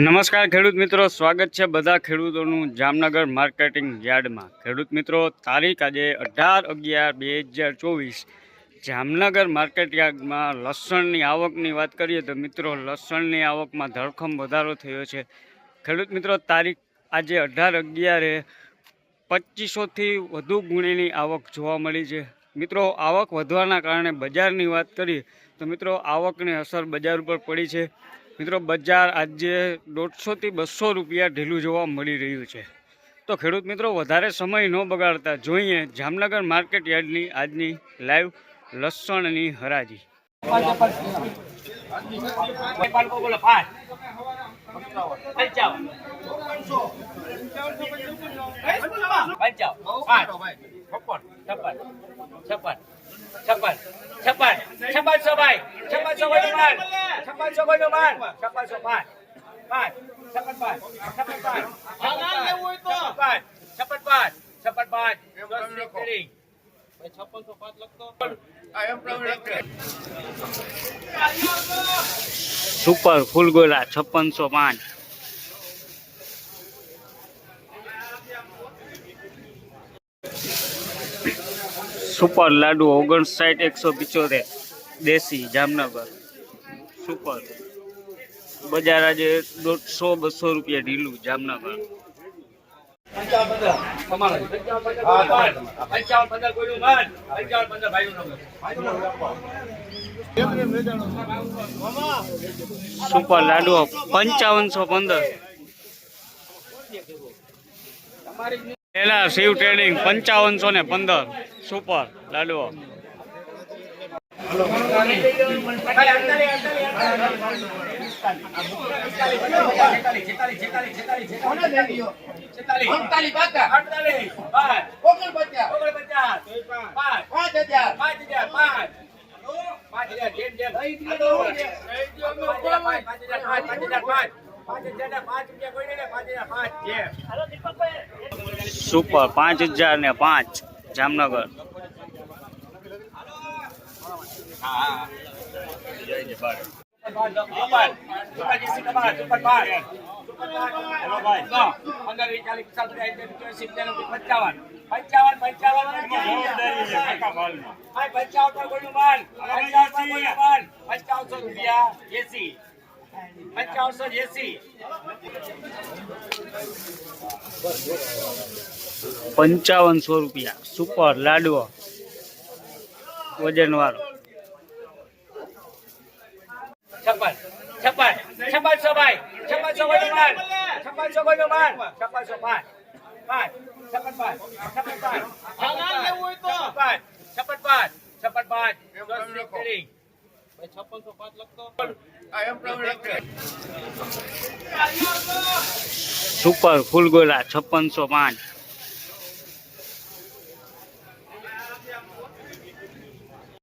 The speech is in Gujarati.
નમસ્કાર ખેડૂત મિત્રો, સ્વાગત છે બધા ખેડૂતોનું જામનગર માર્કેટિંગ યાર્ડમાં. ખેડૂત મિત્રો, તારીખ આજે અઢાર અગિયાર બે હજાર ચોવીસ. જામનગર માર્કેટ યાર્ડમાં લસણની આવકની વાત કરીએ તો મિત્રો, લસણની આવકમાં ધરખમ વધારો થયો છે. ખેડૂત મિત્રો, તારીખ આજે અઢાર અગિયારે પચીસોથી વધુ ગુણીની આવક જોવા મળી છે. મિત્રો, આવક વધવાના કારણે બજારની વાત કરીએ તો મિત્રો, આવકની અસર બજાર ઉપર પડી છે. મિત્રો બજાર આજે દોઢસોથી બસો રૂપિયા ઢીલું જોવા મળી રહ્યું છે તો ખેડૂત મિત્રો વધારે સમય ન બગાડતા જોઈએ જામનગર માર્કેટ યાર્ડની આજની લાઈવ લસણની હરાજી પંચાવન પંચાવન પાંચ છપ્પન છપ્પન છપ્પન છપ્પન છપ્પન છપ્પન સો ભાઈ છપ્પન સો કોઈ માન છપ્પન સો કોઈ માન છપ્પન સો પાંચ પાંચ છપ્પન પાંચ છપ્પન પાંચ છપ્પન પાંચ છપ્પન પાંચ છપ્પન પાંચ દસ મિનિટ કરી છપ્પન સો પાંચ લખતો. સુપર ફૂલગોલા છપ્પનસો પાંચ. સુપર લાડુ ઓગણસાઠ, એકસો પિચોતેર, દેશી, જામનગર. સુપર. બજાર આજે દોઢસો, બસો રૂપિયા ઢીલું, જામનગર. સુપર લાડુ પંચાવનસો પંદર. પેલા શિવ ટ્રેડિંગ પંચાવનસો ને પંદર. સુપર લાડુઓ સુપર પાંચ હજાર. પાંચ હજાર પાંચ. પાંચ હજાર જેમ જેમ પાંચ હજાર પાંચ પાંચ પચાવન પાંચ પાંચ હજાર પાંચ પાંચ હજાર ના પાંચ રૂપિયા એસી. જામનગર પંચાવનસો એસી. પંચાવનસો રૂપિયા. સુપર લાડવો. વજન વાળો છપ્પન છપ્પન છપ્પન ભાઈ છપ્પન સો કોઈ માન છપ્પન સો કોઈ માન છપ્પન સો પાંચ પાંચ છપ્પન પાંચ છપ્પન પાંચ છપ્પન પાંચ છપ્પન પાંચ છપ્પન પાંચ દસ મિનિટ કરી છપ્પન સો પાંચ લખતો સુપર ફૂલગોલા છપ્પનસો પાંચ.